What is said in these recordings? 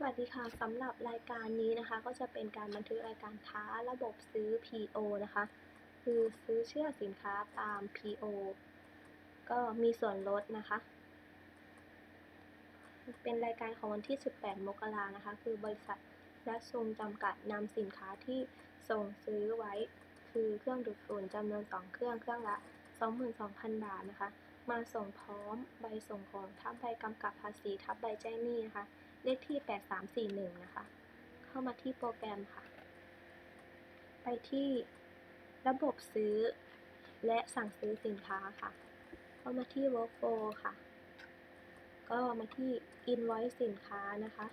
สวัสดีค่ะสำหรับรายการนี้นะคะ ก็จะเป็นการบันทึกรายการค้าระบบซื้อ PO นะคะ คือซื้อเชื่อสินค้าตาม PO ก็มีส่วนลดนะคะ เป็นรายการของวันที่ 18 มกรานะคะ คือบริษัทรัสซุงจำกัดนำสินค้าที่ส่งซื้อไว้ คือเครื่องดูดฝุ่นจำนวน 2 เครื่องเครื่องละ 22,000 บาทนะคะ มาส่งพร้อมใบส่งของทับใบกำกับภาษีทับใบแจ้งหนี้นะคะ เลขที่ 8341 นะคะ เข้ามาที่โปรแกรมค่ะ ไปที่ระบบซื้อ และสั่งซื้อสินค้าค่ะ เข้ามาที่ workflow ค่ะ ก็มาที่ invoice สินค้านะคะ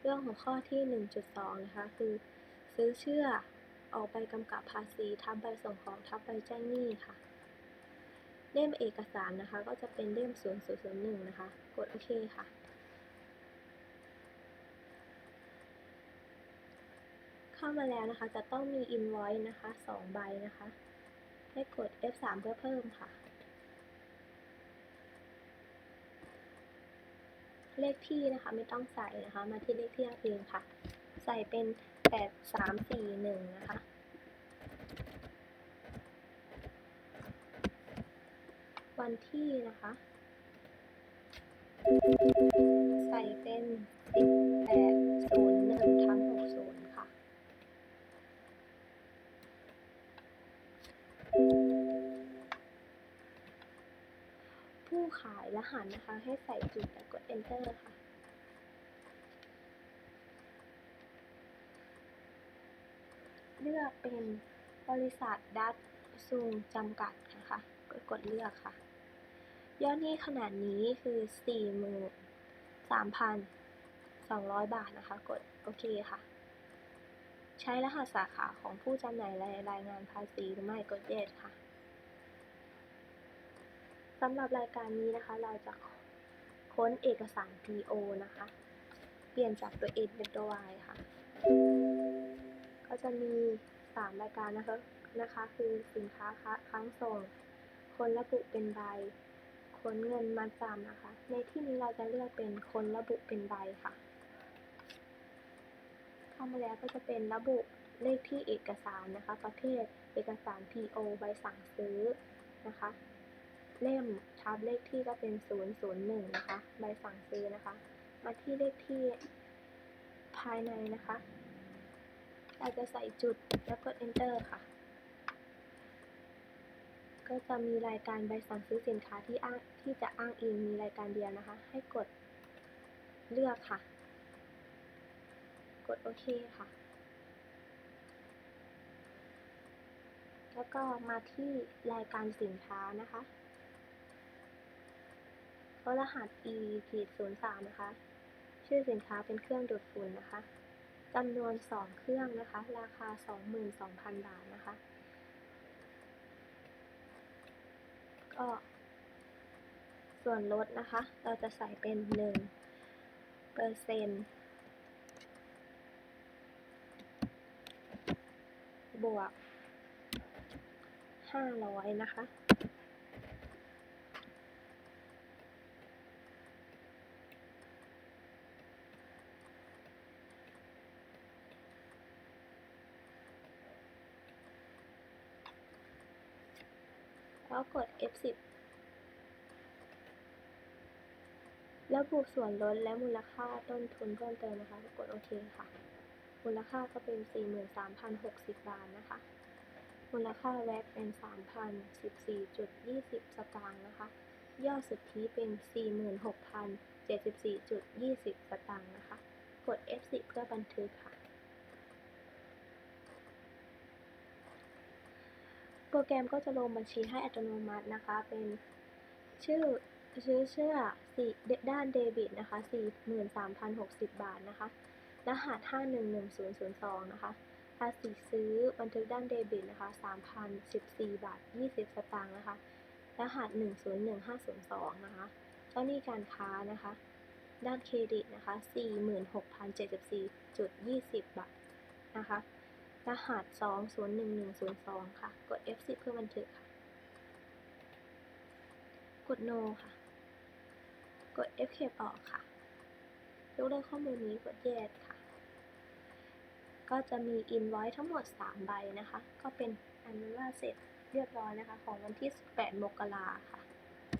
เรื่องของข้อที่ 1.2 นะคะ คือ ซื้อเชื่อออกใบกำกับภาษีทับใบส่งของทับใบแจ้งหนี้ค่ะเล่มเอกสารนะคะ ก็จะเป็นเล่ม 0001 นะคะ กดโอเคค่ะ เข้ามาแล้วนะคะ จะต้องมี invoice นะคะ2ใบนะคะ ให้กด F3 เพื่อเพิ่มค่ะ เลขที่นะคะไม่ต้องใส่นะคะ มาที่เลขที่เอาเองค่ะ ใส่เป็น 8341 นะคะวันที่นะคะ ผู้ขายรหัสนะคะ ให้ใส่จุดแล้วกด enter ค่ะเลือกเป็นบริษัทดัตซุงจำกัดนะคะกดกดเลือกค่ะ ยอดหนี้ขนาดนี้คือ43,200 บาทนะคะ กดโอเคค่ะ ใช้รหัสสาขาของผู้จำหน่ายรายรายงานภาษีหรือไม่กด yes ค่ะสำหรับรายการนี้นะคะ เราจะค้นเอกสาร PO นะคะ เปลี่ยนจากตัว N เป็นตัว Y ค่ะ ก็จะมี 3 รายการนะคะนะคะ คือสินค้าคะค้างส่ง คนระบุเป็นใบค้นเงินมาจำนะคะ ในที่นี้เราจะเลือกเป็นคนระบุเป็นใบค่ะ เข้ามาแล้วก็จะเป็นระบุเลขที่เอกสารนะคะ ประเภทเอกสาร PO ใบสั่งซื้อนะคะ เล่มทับเลขที่ก็เป็น 001 นะคะ ใบสั่งซื้อนะคะ มาที่เลขที่ภายในนะคะ เราจะใส่จุดแล้วกด enter ค่ะ ก็จะมีรายการใบสั่งซื้อสินค้าที่อ้างที่จะอ้างอิงมีรายการเดียวนะคะ ให้กดเลือกค่ะ กดโอเคค่ะ แล้วก็มาที่รายการสินค้านะคะก็รหัส e ขีด03นะคะ ชื่อสินค้าเป็นเครื่องดูดฝุ่นนะคะจำนวน 2 เครื่องนะคะ ราคา 22,000 บาทนะคะ ก็ส่วนลดนะคะ เราจะใส่เป็น1เปอร์เซ็นต์ บวก500นะคะ แล้วกด F10 ระบุส่วนลดและมูลค่าต้นทุนเพิ่มเติมนะคะ กดโอเคค่ะ มูลค่าก็เป็น 43,060 บาทนะคะ มูลค่าแวตเป็น3,014.20 สตางค์นะคะ ยอดสุทธิเป็น 46,074.20 สตางค์นะคะ กด F10 เพื่อบันทึกค่ะ โปรแกรมก็จะลงบัญชีให้อัตโนมัตินะคะ เป็นชื่อชื่อเชื่อสี่ด้านเดบิตนะคะ 43,060 บาทนะคะ รหัส 511002 นะคะ ภาษีซื้อบันทึกด้านเดบิตนะคะ3,014 บาท 20 สตางค์นะคะ รหัส 101502 นะคะเจ้าหนี้การค้านะคะ ด้านเครดิตนะคะ 46,074.20 บาทนะคะ รหัส 201102 ค่ะ กด F10 เพื่อบันทึกค่ะ กด No ค่ะ กด Escape ออกค่ะยกเลิกข้อมูลนี้กด yes ก็จะมีอินไวท์ทั้งหมด 3 ใบนะคะ ก็เป็นอันว่าเสร็จเรียบร้อยนะคะ ของวันที่ 18 มกราค่ะ